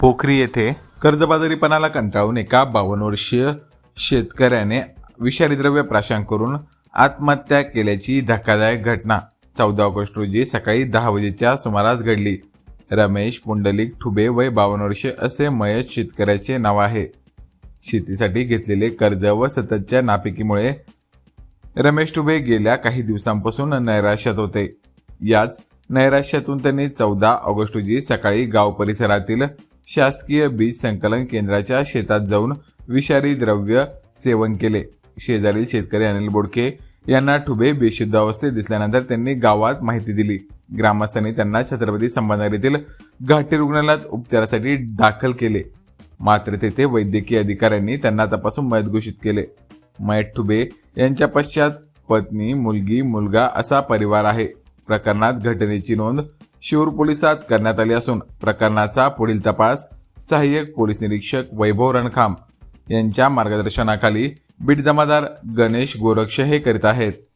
पोखरी येथे कर्जबाजारीपणाला कंटाळून एका बावन्न वर्षीय शेतकऱ्याने विषारी द्रव्य प्राशन करून आत्महत्या केल्याची धक्कादायक घटना चौदा ऑगस्ट रोजी सकाळी दहा वाजेच्या सुमारास घडली. रमेश पुंडलिक ठुबे वय बावन्न वर्षे असे मयत शेतकऱ्याचे नाव आहे. शेतीसाठी घेतलेले कर्ज व सततच्या नापिकीमुळे रमेश ठुबे गेल्या काही दिवसांपासून नैराश्यात होते. याच नैराश्यातून त्यांनी चौदा ऑगस्ट रोजी सकाळी गाव परिसरातील शासकीय बीज संकलन केंद्राच्या शेतात जाऊन विषारी द्रव्य सेवन केले. शेजारील शेतकरी अनिल बोडके यांना ठुबे बेशुद्ध अवस्थेत दिसल्यानंतर त्यांनी गावात माहिती दिली. ग्रामस्थांनी त्यांना छत्रपती संभाजीनगर येथील घाटी रुग्णालयात उपचारासाठी दाखल केले. मात्र तेथे वैद्यकीय अधिकाऱ्यांनी त्यांना तपासून मयत घोषित केले. मयत ठुबे यांच्या पश्चात पत्नी मुलगी मुलगा असा परिवार आहे. प्रकरणात घटनेची नोंद शिरूर पोलिसात करण्यात आली असून प्रकरणाचा पुढील तपास सहाय्यक पोलीस निरीक्षक वैभव रणखाम यांच्या मार्गदर्शनाखाली बीट जमादार गणेश गोरक्ष हे करीत आहेत.